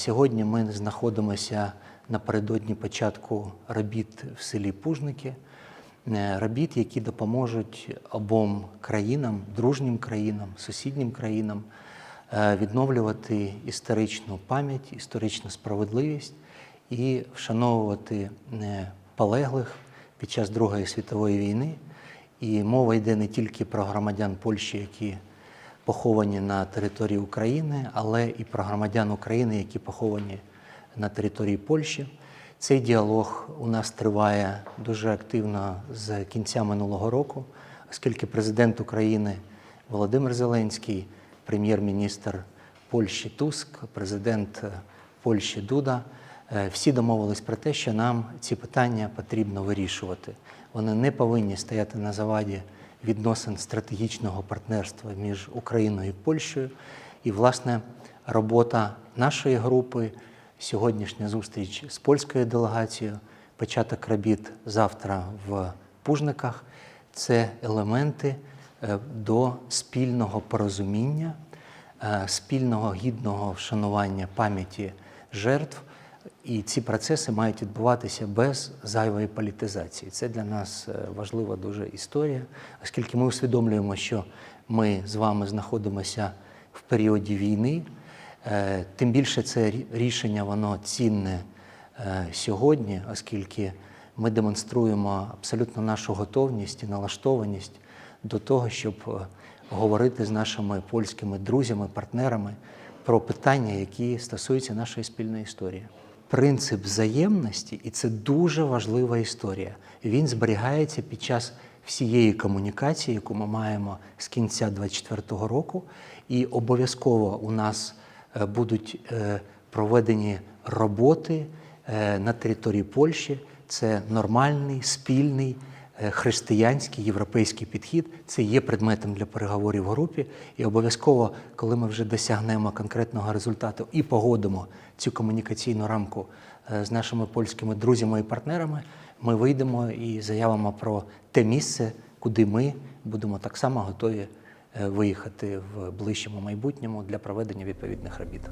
Сьогодні ми знаходимося напередодні початку робіт в селі Пужники, е, робіт, які допоможуть обом країнам, дружнім країнам, сусіднім країнам е, відновлювати історичну пам'ять, історичну справедливість і вшановувати е, полеглих під час Другої світової війни. І мова йде не тільки про громадян Польщі, які поховані на території України, але і про громадян України, які поховані на території Польщі. Цей діалог у нас триває дуже активно з кінця минулого року, оскільки президент України Володимир Зеленський, прем'єр-міністр Польщі Туск, президент е, Польщі Дуда е, всі домовились про те, що нам ці питання потрібно вирішувати. Вони не повинні стояти на заваді відносин стратегічного партнерства між Україною і Польщею. І, власне, робота нашої групи, сьогоднішня зустріч з польською делегацією, початок робіт завтра в Пужниках це елементи е, до спільного порозуміння, е, спільного гідного вшанування пам'яті жертв. І ці процеси мають відбуватися без зайвої політизації. Це для нас е, важлива дуже історія, оскільки ми усвідомлюємо, що ми з вами знаходимося в періоді війни. Е, Тим більше це рішення воно цінне е, сьогодні, оскільки ми демонструємо абсолютно нашу готовність і налаштованість до того, щоб говорити з нашими польськими друзями, партнерами про питання, які стосуються нашої спільної історії. Принцип взаємності, і це дуже важлива історія. Він зберігається під час всієї комунікації, яку ми маємо з кінця 2024 року, і обов'язково у нас е, будуть е, проведені роботи е, на території Польщі. Це нормальний, спільний християнський європейський підхід. Це є предметом для переговорів в групі. І обов'язково, коли ми вже досягнемо конкретного результату і погодимо цю комунікаційну рамку е, з нашими польськими друзями і партнерами, ми вийдемо і заявимо про те місце, куди ми будемо так само готові е, виїхати в ближчому майбутньому для проведення відповідних робіт.